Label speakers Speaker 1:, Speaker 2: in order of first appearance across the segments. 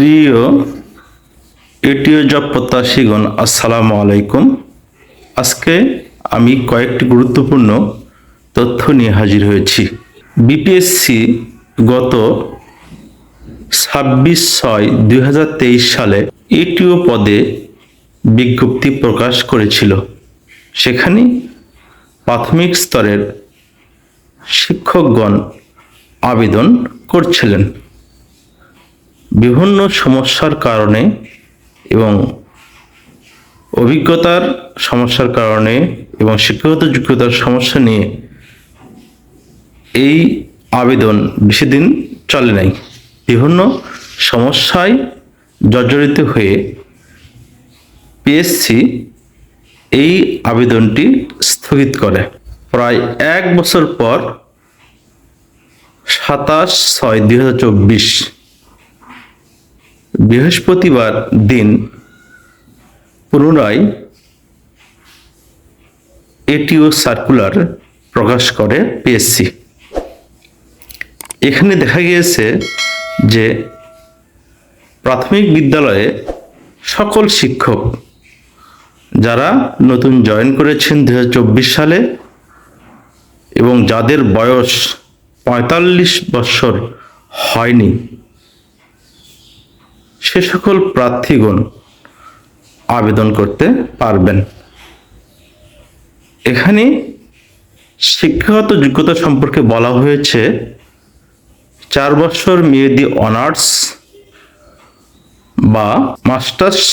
Speaker 1: প্রিয় এটিও জব প্রত্যাশীগণ, আসসালামু আলাইকুম। আজকে আমি কয়েকটি গুরুত্বপূর্ণ তথ্য নিয়ে হাজির হয়েছি। বিপিএসসি গত ছাব্বিশ ছয় দুই সালে এটিও পদে বিজ্ঞপ্তি প্রকাশ করেছিল। সেখানে প্রাথমিক স্তরের শিক্ষকগণ আবেদন করছিলেন। বিভিন্ন সমস্যার কারণে এবং অভিজ্ঞতার সমস্যার কারণে এবং শিক্ষাগত যোগ্যতার সমস্যা নিয়ে এই আবেদন বেশি দিন চলে নাই। বিভিন্ন সমস্যায় জর্জরিত হয়ে পিএসসি এই আবেদনটি স্থগিত করে। প্রায় এক বছর পর সাতাশ ছয় দুই বৃহস্পতিবার দিন পুনরায় এটিও সার্কুলার প্রকাশ করে পিএসসি এখানে দেখা গিয়েছে যে প্রাথমিক বিদ্যালয়ে সকল শিক্ষক যারা নতুন জয়েন করেছেন দু হাজার চব্বিশ সালে এবং যাদের বয়স পঁয়তাল্লিশ বছর হয়নি সে সকল প্রার্থীগণ আবেদন করতে পারবেন। এখানে শিক্ষাগত যোগ্যতা সম্পর্কে বলা হয়েছে, চার বছর মেয়াদি অনার্স বা মাস্টার্স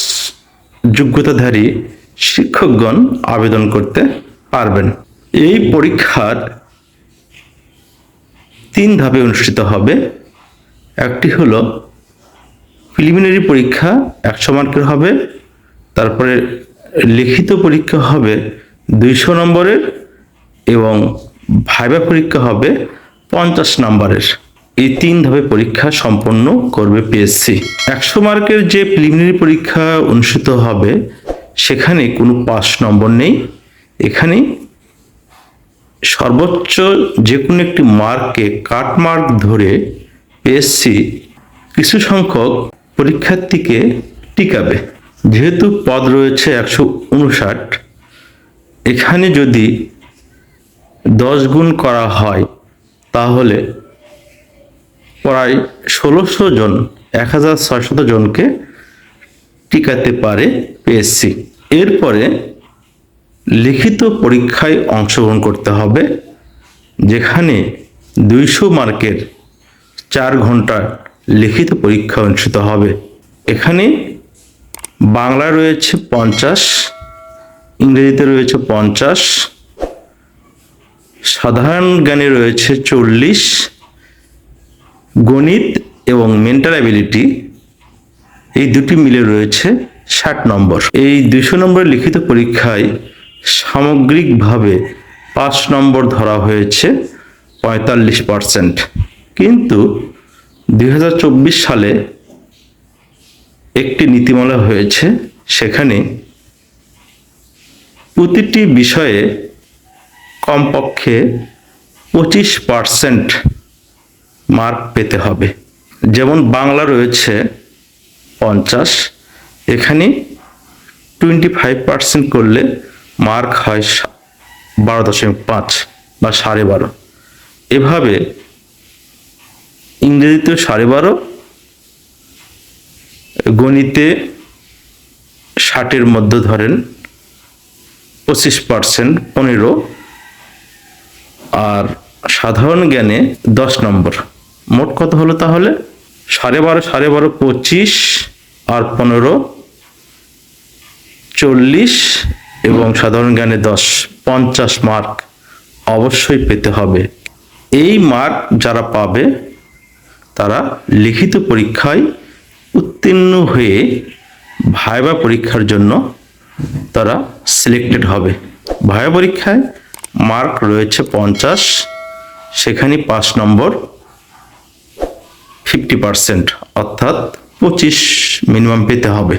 Speaker 1: যোগ্যতাধারী শিক্ষকগণ আবেদন করতে পারবেন। এই পরীক্ষার তিন ধাপে অনুষ্ঠিত হবে। একটি হলো প্রিলিমিনারি পরীক্ষা একশো মার্কের হবে, তারপরে লিখিত পরীক্ষা হবে দুইশো নম্বরের এবং ভাইবা পরীক্ষা হবে পঞ্চাশ নম্বরের। এই তিন ধাপে পরীক্ষা সম্পন্ন করবে পিএসসি একশো মার্কের যে প্রিলিমিনারি পরীক্ষা অনুষ্ঠিত হবে, সেখানে কোনো পাস নম্বর নেই। এখানে সর্বোচ্চ যে কোনো একটি মার্কে কাট মার্ক ধরে পিএসসি কিছু সংখ্যক পরীক্ষার্থীকে টিকাবে। যেহেতু পদ রয়েছে একশো উনষাট, এখানে যদি দশ গুণ করা হয়, তাহলে প্রায় ষোলোশো জন এক হাজার ছয়শত জনকে টিকাতে পারে পিএসসি এরপরে লিখিত পরীক্ষায় অংশগ্রহণ করতে হবে, যেখানে দুইশো মার্কের চার ঘণ্টার লিখিত পরীক্ষা অনুষ্ঠিত হবে। এখানে বাংলা রয়েছে পঞ্চাশ, ইংরেজিতে রয়েছে পঞ্চাশ, সাধারণ জ্ঞানে রয়েছে চল্লিশ, গণিত এবং মেন্টাল অ্যাবিলিটি এই দুটি মিলে রয়েছে ষাট নম্বর। এই দুশো নম্বর লিখিত পরীক্ষায় সামগ্রিকভাবে পাঁচ নম্বর ধরা হয়েছে পঁয়তাল্লিশ পার্সেন্ট কিন্তু দু হাজার চব্বিশ সালে একটি নীতিমালা হয়েছে। সেখানে প্রতিটি বিষয়ে কমপক্ষে পঁচিশ পার্সেন্ট মার্ক পেতে হবে। যেমন বাংলা রয়েছে পঞ্চাশ, এখানে টোয়েন্টি ফাইভ পার্সেন্ট করলে মার্ক হয় বারো দশমিক পাঁচ বা সাড়ে বারো। এভাবে ইংরেজিতে সাড়ে বারো, গণিতে ষাটের মধ্যে ধরেন পঁচিশ পার্সেন্ট, পনেরো, আর সাধারণ জ্ঞানে দশ নম্বর। মোট কত হলো তাহলে? সাড়ে বারো সাড়ে বারো পঁচিশ, আর পনেরো চল্লিশ, এবং সাধারণ জ্ঞানে দশ, পঞ্চাশ মার্ক অবশ্যই পেতে হবে। এই মার্ক যারা পাবে তারা লিখিত পরীক্ষায় উত্তীর্ণ হয়ে ভাইবা পরীক্ষার জন্য তারা সিলেক্টেড হবে। ভাইবা পরীক্ষায় মার্ক রয়েছে পঞ্চাশ, সেখানে পাঁচ নম্বর ফিফটি পার্সেন্ট অর্থাৎ পঁচিশ মিনিমাম পেতে হবে।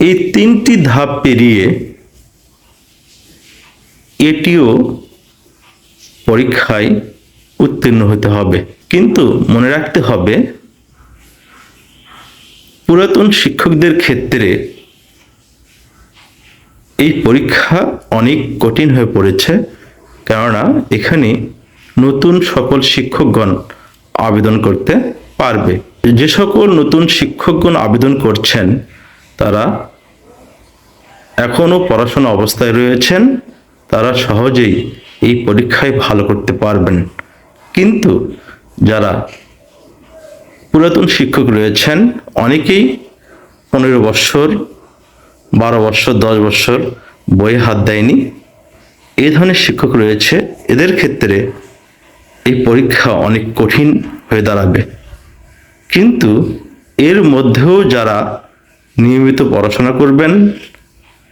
Speaker 1: এই তিনটি ধাপ পেরিয়ে এটিও পরীক্ষায় উত্তীর্ণ হতে হবে। কিন্তু মনে রাখতে হবে, পুরাতন শিক্ষকদের ক্ষেত্রে এই পরীক্ষা অনেক কঠিন হয়ে পড়েছে। কেননা এখানে নতুন সকল শিক্ষকগণ আবেদন করতে পারবে। যে সকল নতুন শিক্ষকগণ আবেদন করছেন, তারা এখনও পড়াশোনা অবস্থায় রয়েছেন, তারা সহজেই এই পরীক্ষায় ভালো করতে পারবেন। কিন্তু যারা পুরাতন শিক্ষক রয়েছেন, অনেকেই পনেরো বৎসর বারো বৎসর দশ বৎসর বইয়ে হাত দেয়নি। এই ধরনের শিক্ষক রয়েছে, এদের ক্ষেত্রে এই পরীক্ষা অনেক কঠিন হয়ে দাঁড়াবে। কিন্তু এর মধ্যেও যারা নিয়মিত পড়াশোনা করবেন,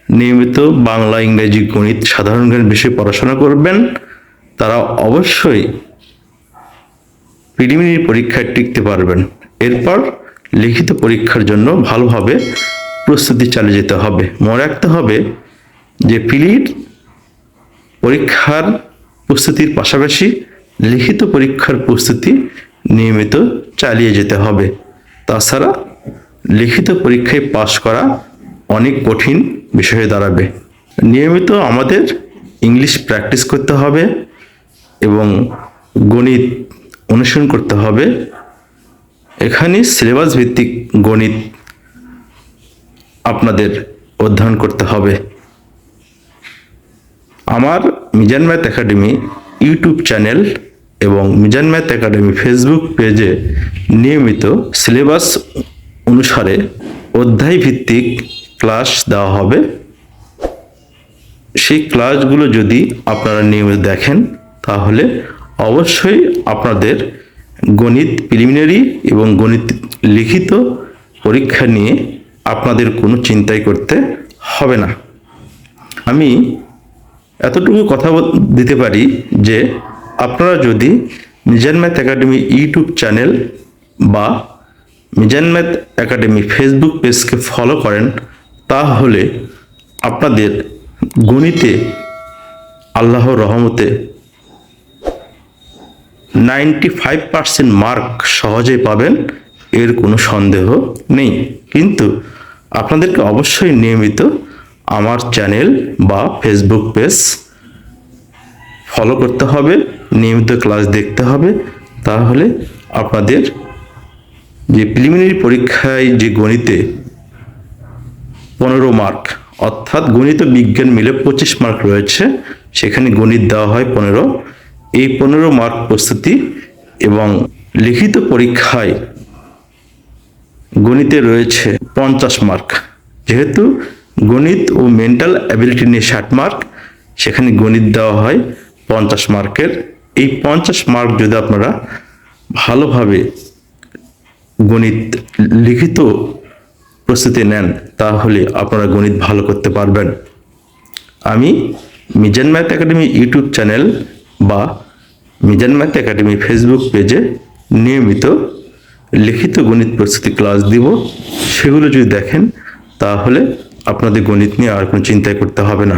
Speaker 1: নিয়মিত বাংলা, ইংরেজি, গণিত সাধারণ জ্ঞান বিষয়ে পড়াশোনা করবেন, তারা অবশ্যই প্রিলিমিনারি পরীক্ষায় টিকতে পারবেন। এরপর লিখিত পরীক্ষার জন্য ভালোভাবে প্রস্তুতি চালিয়ে যেতে হবে। মনে রাখতে হবে যে পিলির পরীক্ষার প্রস্তুতির পাশাপাশি লিখিত পরীক্ষার প্রস্তুতি নিয়মিত চালিয়ে যেতে হবে। তাছাড়া লিখিত পরীক্ষায় পাশ করা অনেক কঠিন বিষয়ে দাঁড়াবে। নিয়মিত আমাদের ইংলিশ প্র্যাকটিস করতে হবে এবং গণিত অনুসরণ করতে হবে। এখানে সিলেবাস ভিত্তিক গণিত আপনাদের অধ্যয়ন করতে হবে। আমার Mizan math academy YouTube channel এবং মিজান ম্যাথ একাডেমি ফেসবুক পেজে নিয়মিত সিলেবাস অনুসারে অধ্যায় ভিত্তিক ক্লাস দেওয়া হবে। সেই ক্লাসগুলো যদি আপনারা নিয়মিত দেখেন, তাহলে অবশ্যই আপনাদের গণিত প্রিলিমিনারি এবং গণিত লিখিত পরীক্ষা নিয়ে আপনাদের কোনো চিন্তাই করতে হবে না। আমি এতটুকু কথা দিতে পারি যে আপনারা যদি Mizan math academy YouTube channel বা মিজান ম্যাথ একাডেমি ফেসবুক পেজকে ফলো করেন, তাহলে আপনাদের গণিতে আল্লাহর রহমতে নাইনটি ফাইভ পার্সেন্ট মার্ক সহজেই পাবেন, এর কোনো সন্দেহ নেই। কিন্তু আপনাদেরকে অবশ্যই নিয়মিত আমার চ্যানেল বা ফেসবুক পেজ ফলো করতে হবে, নিয়মিত ক্লাস দেখতে হবে। তাহলে আপনাদের যে প্রিলিমিনারি পরীক্ষায় যে গণিতে পনেরো মার্ক অর্থাৎ গণিত বিজ্ঞান মিলে পঁচিশ মার্ক রয়েছে, সেখানে গণিত দেওয়া হয় পনেরো। এই পনেরো মার্ক প্রস্তুতি এবং লিখিত পরীক্ষায় গণিতে রয়েছে পঞ্চাশ মার্ক যেহেতু গণিত ও মেন্টাল অ্যাবিলিটি নিয়ে ষাট মার্ক সেখানে গণিত দেওয়া হয় পঞ্চাশ মার্কের এই পঞ্চাশ মার্ক যদি আপনারা ভালোভাবে গণিত লিখিত প্রস্তুতি নেন, তাহলে আপনারা গণিত ভালো করতে পারবেন। আমি Mizan math academy YouTube channel বা মিজান ম্যাথ একাডেমি ফেসবুক পেজে নিয়মিত লিখিত গণিত প্রস্তুতি ক্লাস দিব। সেগুলো যদি দেখেন, তাহলে আপনাদের গণিত নিয়ে আর কোনো চিন্তাই করতে হবে না।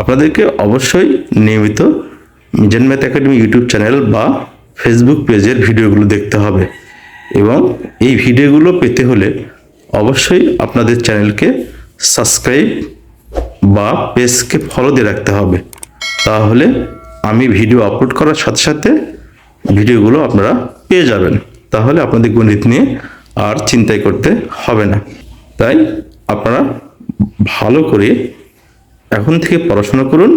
Speaker 1: আপনাদেরকে অবশ্যই নিয়মিত Mizan math academy YouTube channel বা ফেসবুক পেজের ভিডিওগুলো দেখতে হবে এবং এই ভিডিওগুলো পেতে হলে অবশ্যই আপনাদের চ্যানেলকে সাবস্ক্রাইব বা পেজকে ফলো দিয়ে রাখতে হবে। তাহলে আমি ভিডিও আপলোড করার সাথে সাথে ভিডিওগুলো আপনারা পেয়ে যাবেন। তাহলে আপনাদের গণিত নিয়ে আর চিন্তাই করতে হবে না। তাই আপনারা ভালো করে এখন থেকে পড়াশোনা করুন।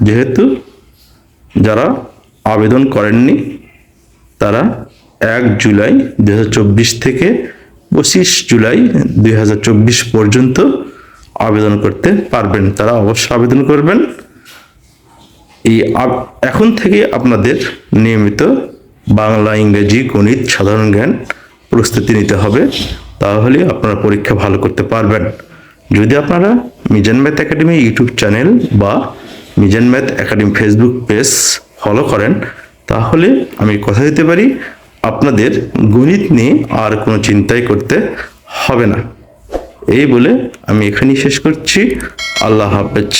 Speaker 1: যেহেতু যারা আবেদন করেননি, তারা এক জুলাই দু হাজার চব্বিশ থেকে পঁচিশ জুলাই দু হাজার চব্বিশ পর্যন্ত আবেদন করতে পারবেন। তারা অবশ্যই আবেদন করবেন। এই এখন থেকে আপনাদের নিয়মিত বাংলা, ইংরেজি, গণিত, সাধারণ জ্ঞান প্রস্তুতি নিতে হবে। তাহলে আপনারা পরীক্ষা ভালো করতে পারবেন। যদি আপনারা Mizan math academy YouTube channel বা Mizan math academy Facebook page follow করেন, তাহলে আমি কথা দিতে পারি, আপনাদের গণিত নিয়ে আর কোনো চিন্তাই করতে হবে না। এই বলে আমি এখানেই শেষ করছি। আল্লাহ হাফেজ।